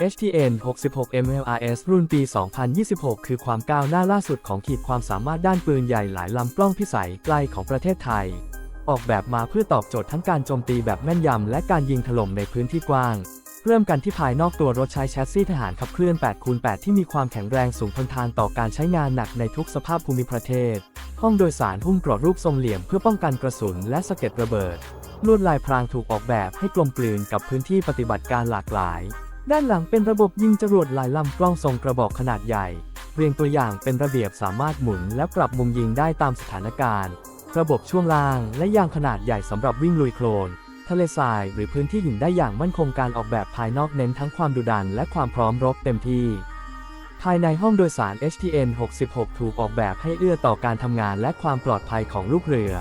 HTN 66 MLRS รุ่นปี 2026 คือความก้าวหน้าล่าสุดของขีดความสามารถด้านปืนใหญ่หลายลำกล้องพิสัยไกลของประเทศไทย ออกแบบมาเพื่อตอบโจทย์ทั้งการโจมตีแบบแม่นยำและการยิงถล่มในพื้นที่กว้าง เริ่มกันที่ภายนอกตัวรถใช้แชสซีทหารขับเคลื่อน 8x8 ที่มีความแข็งแรงสูงทนทานต่อการใช้งานหนักในทุกสภาพภูมิประเทศ ห้องโดยสารหุ้มกรอบรูปทรงเหลี่ยมเพื่อป้องกันกระสุนและสะเก็ดระเบิด ลวดลายพรางถูกออกแบบให้กลมกลืนกับพื้นที่ปฏิบัติการหลากหลาย ด้านหลังเป็นระบบยิงจรวดหลายลำกล้องทรงกระบอกขนาดใหญ่ เรียงตัวอย่างเป็นระเบียบสามารถหมุนและปรับมุมยิงได้ตามสถานการณ์ ระบบช่วงล่างและยางขนาดใหญ่สำหรับวิ่งลุยโคลน ทะเลทรายหรือพื้นที่หินได้อย่างมั่นคงการออกแบบภายนอกเน้นทั้งความดุดันและความพร้อมรบเต็มที่ ภายในห้องโดยสาร HTN 66 ถูกออกแบบให้เอื้อต่อการทำงานและความปลอดภัยของลูกเรือ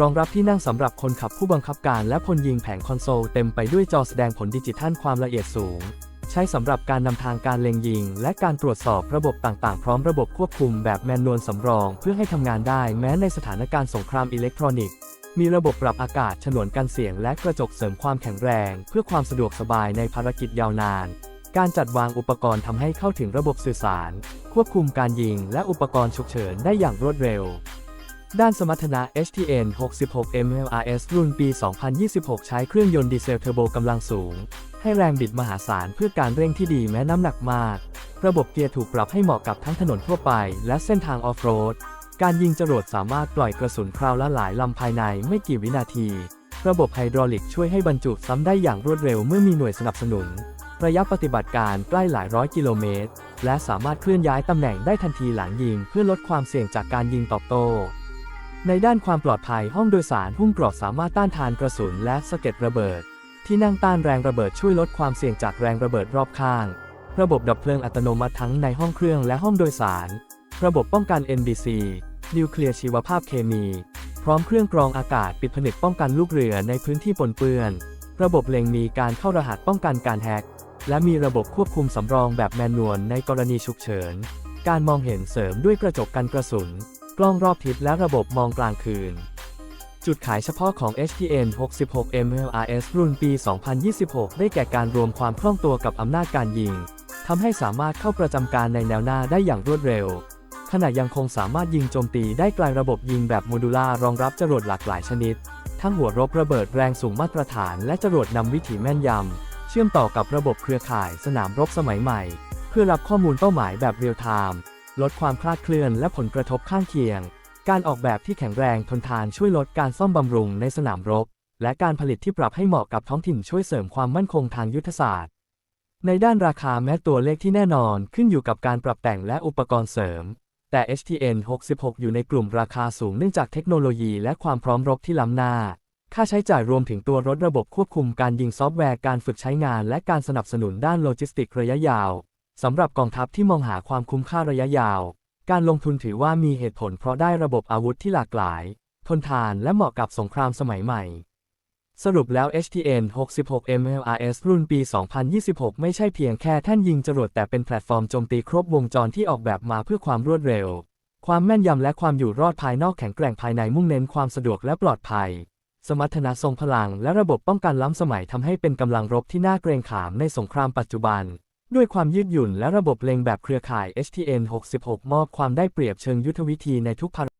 รองรับที่นั่งสำหรับคนขับผู้บังคับการและพลยิงแผงคอนโซลเต็มไปด้วยจอแสดงผลดิจิทัลความละเอียดสูง ช้สำหรับการนำทางการเล็งยิง และการตรวจสอบระบบต่างๆ พร้อมระบบควบคุมแบบแมนนวลสำรอง เพื่อให้ทำงานได้แม้ในสถานการณ์สงครามอิเล็กทรอนิกส์ มีระบบปรับอากาศฉนวนกันเสียง และกระจกเสริมความแข็งแรง เพื่อความสะดวกสบายในภารกิจยาวนาน การจัดวางอุปกรณ์ทำให้เข้าถึงระบบสื่อสาร ควบคุมการยิง และอุปกรณ์ฉุกเฉินได้อย่างรวดเร็วด้านสมรรถนะ HTN 66 MLRS รุ่นปี 2026 ใช้เครื่องยนต์ดีเซลเทอร์โบกำลังสูง ให้แรงบิดมหาศาลเพื่อการเร่งที่ดีแม้น้ำหนักมาก ระบบเกียร์ถูกปรับให้เหมาะกับทั้งถนนทั่วไป และเส้นทางออฟโรด การยิงจรวดสามารถปล่อยกระสุนคราวละหลายลำภายในไม่กี่วินาที ระบบไฮดรอลิกช่วยให้บรรจุซ้ำได้อย่างรวดเร็วเมื่อมีหน่วยสนับสนุน ระยะปฏิบัติการใกล้หลายร้อยกิโลเมตร และสามารถเคลื่อนย้ายตำแหน่งได้ทันทีหลังยิง เพื่อลดความเสี่ยงจากการยิงตอบโต้ในด้านความปลอดภัยห้องโดยสารหุ้มกรอบสามารถต้านทานกระสุนและสะเก็ดระเบิด ที่นั่งต้านแรงระเบิดช่วยลดความเสี่ยงจากแรงระเบิดรอบข้าง ระบบดับเพลิงอัตโนมัติทั้งในห้องเครื่องและห้องโดยสาร ระบบป้องกัน NBC นิวเคลียร์ชีวภาพเคมี พร้อมเครื่องกรองอากาศปิดผนึกป้องกันลูกเรือในพื้นที่ปนเปื้อน ระบบเล็งมีการเข้ารหัสป้องกันการแฮก และมีระบบควบคุมสำรองแบบแมนนวลในกรณีฉุกเฉิน การมองเห็นเสริมด้วยกระจกกันกระสุน กล้องรอบทิศและระบบมองกลางคืน จุดขายเฉพาะของ HTN 66 MLRS รุ่นปี 2026 ได้แก่การรวมความคล่องตัวกับอำนาจการยิง ทำให้สามารถเข้าประจำการในแนวหน้าได้อย่างรวดเร็ว ขณะยังคงสามารถยิงโจมตีได้ไกลระบบยิงแบบโมดูล่ารองรับจรวดหลากหลายชนิด ทั้งหัวรบระเบิดแรงสูงมาตรฐานและจรวดนำวิถีแม่นยำ เชื่อมต่อกับระบบเครือข่ายสนามรบสมัยใหม่ เพื่อรับข้อมูลเป้าหมายแบบเรียลไทม์ ลดความคลาดเคลื่อนและผลกระทบข้างเคียง การออกแบบที่แข็งแรงทนทานช่วยลดการซ่อมบำรุงในสนามรบ และการผลิตที่ปรับให้เหมาะกับท้องถิ่นช่วยเสริมความมั่นคงทางยุทธศาสตร์ ในด้านราคาแม้ตัวเลขที่แน่นอนขึ้นอยู่กับการปรับแต่งและอุปกรณ์เสริม แต่ HTN 66 อยู่ในกลุ่มราคาสูงเนื่องจากเทคโนโลยีและความพร้อมรบที่ล้ำหน้า ค่าใช้จ่ายรวมถึงตัวรถระบบควบคุมการยิงซอฟต์แวร์การฝึกใช้งาน และการสนับสนุนด้านโลจิสติกระยะยาวสำหรับกองทัพที่มองหาความคุ้มค่าระยะยาว การลงทุนถือว่ามีเหตุผลเพราะได้ระบบอาวุธที่หลากหลาย ทนทานและเหมาะกับสงครามสมัยใหม่ สรุปแล้ว HTN 66 MLRS รุ่นปี 2026 ไม่ใช่เพียงแค่แท่นยิงจรวดแต่เป็นแพลตฟอร์มโจมตีครบวงจรที่ออกแบบมาเพื่อความรวดเร็ว ความแม่นยำและความอยู่รอดภายนอกแข็งแกร่งภายในมุ่งเน้นความสะดวกและปลอดภัย สมรรถนะทรงพลังและระบบป้องกันล้ำสมัยทำให้เป็นกำลังรบที่น่าเกรงขามในสงครามปัจจุบัน ด้วยความยืดหยุ่นและระบบเล็งแบบเครือข่าย HTN 66 มอบความได้เปรียบเชิงยุทธวิธีในทุกภาร